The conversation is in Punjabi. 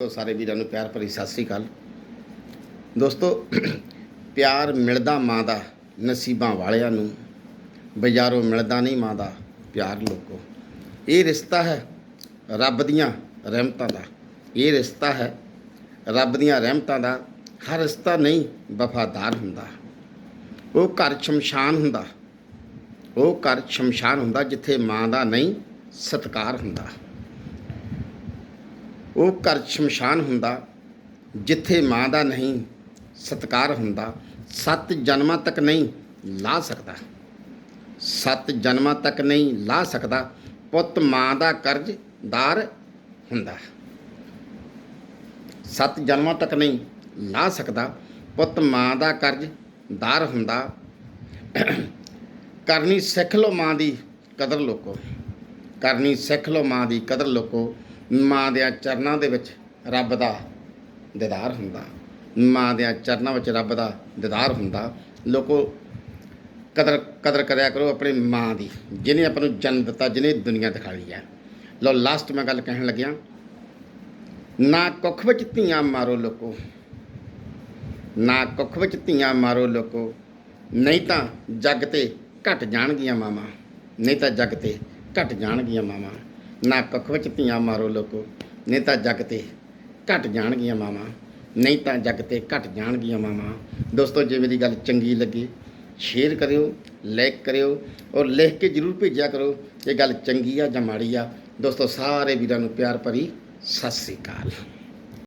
ਤੋ ਸਾਰੇ ਵੀਰਾਂ ਨੂੰ ਪਿਆਰ ਭਰੀ ਸਤਿ ਸ੍ਰੀ ਅਕਾਲ। ਦੋਸਤੋ, ਪਿਆਰ ਮਿਲਦਾ ਮਾਂ ਦਾ, ਨਸੀਬਾਂ ਵਾਲਿਆਂ ਨੂੰ। ਬਾਜ਼ਾਰੋਂ ਮਿਲਦਾ ਨਹੀਂ ਮਾਂ ਦਾ, ਪਿਆਰ ਲੋਕੋ। ਇਹ ਰਿਸ਼ਤਾ ਹੈ ਰੱਬ ਦੀਆਂ ਰਹਿਮਤਾਂ ਦਾ। ਇਹ ਰਿਸ਼ਤਾ ਹੈ ਰੱਬ ਦੀਆਂ ਰਹਿਮਤਾਂ ਦਾ। ਹਰ ਰਿਸ਼ਤਾ ਨਹੀਂ, ਵਫਾਦਾਰ ਹੁੰਦਾ। ਉਹ ਘਰ ਸ਼ਮਸ਼ਾਨ ਹੁੰਦਾ। ਉਹ ਘਰ ਸ਼ਮਸ਼ਾਨ ਹੁੰਦਾ ਜਿੱਥੇ ਮਾਂ ਦਾ ਨਹੀਂ, ਸਤਕਾਰ ਹੁੰਦਾ। ਉਹ ਘਰ ਸ਼ਮਸ਼ਾਨ ਹੁੰਦਾ, ਜਿੱਥੇ ਮਾਂ ਦਾ ਨਹੀਂ, ਸਤਕਾਰ ਹੁੰਦਾ, ਸੱਤ ਜਨਮਾਂ ਤੱਕ ਨਹੀਂ ਲਾ ਸਕਦਾ। ਸੱਤ ਜਨਮਾਂ ਤੱਕ ਨਹੀਂ ਲਾ ਸਕਦਾ, ਪੁੱਤ ਮਾਂ ਦਾ ਕਰਜ਼ਦਾਰ ਹੁੰਦਾ। ਸੱਤ ਜਨਮਾਂ ਤੱਕ ਨਹੀਂ ਲਾ ਸਕਦਾ, ਪੁੱਤ ਮਾਂ ਦਾ ਕਰਜ਼ਦਾਰ ਹੁੰਦਾ। ਕਰਨੀ ਸਿੱਖ ਲੋ ਮਾਂ ਦੀ ਕਦਰ ਲੋਕੋ। ਕਰਨੀ ਸਿੱਖ ਲੋ ਮਾਂ ਦੀ ਕਦਰ ਲੋਕੋ। ਮਾਂ ਦੇ ਚਰਨਾਂ ਦੇ ਵਿੱਚ ਰੱਬ ਦਾ ਦੀਦਾਰ ਹੁੰਦਾ। ਮਾਂ ਦੇ ਚਰਨਾਂ ਵਿੱਚ ਰੱਬ ਦਾ ਦੀਦਾਰ ਹੁੰਦਾ। ਲੋਕੋ ਕਦਰ ਕਦਰ ਕਰਿਆ ਕਰੋ ਆਪਣੀ ਮਾਂ ਦੀ, ਜਿਹਨੇ ਆਪਾਂ ਨੂੰ ਜਨਮ ਦਿੱਤਾ, ਜਿਹਨੇ ਦੁਨੀਆ ਦਿਖਾਈ ਹੈ। ਲੋ ਲਾਸਟ ਮੈਂ ਗੱਲ ਕਹਿਣ ਲੱਗਿਆ। ਨਾ ਕੁੱਖ ਵਿੱਚ ਧੀਆਂ ਮਾਰੋ ਲੋਕੋ। ਨਾ ਕੁੱਖ ਵਿੱਚ ਧੀਆਂ ਮਾਰੋ ਲੋਕੋ। ਨਹੀਂ ਤਾਂ ਜੱਗ ਤੇ ਘਟ ਜਾਣਗੀਆਂ ਮਾਵਾਂ। ਨਹੀਂ ਤਾਂ ਜੱਗ ਤੇ ਘਟ ਜਾਣਗੀਆਂ ਮਾਵਾਂ। ਨਾ ਕੱਖ ਵਿੱਚ ਧੀਆਂ ਮਾਰੋ ਲੋਕੋ, ਨਹੀਂ ਤਾਂ ਜੱਗ ਤੇ ਘਟ ਜਾਣਗੀਆਂ ਮਾਵਾਂ, ਨਹੀਂ ਤਾਂ ਜੱਗ ਤੇ ਘਟ ਜਾਣਗੀਆਂ ਮਾਵਾਂ। ਦੋਸਤੋ, ਜੇ ਮੇਰੀ ਗੱਲ ਚੰਗੀ ਲੱਗੀ ਸ਼ੇਅਰ ਕਰਿਓ ਲਾਈਕ ਕਰਿਓ ਔਰ ਲਿਖ ਕੇ ਜਰੂਰ ਭੇਜਿਆ ਕਰੋ, ਇਹ ਗੱਲ ਚੰਗੀ ਆ ਜਾਂ ਮਾੜੀ ਆ। ਦੋਸਤੋ, ਸਾਰੇ ਵੀਰਾਂ ਨੂੰ ਪਿਆਰ ਭਰੀ ਸਤਿ ਸ੍ਰੀ ਅਕਾਲ।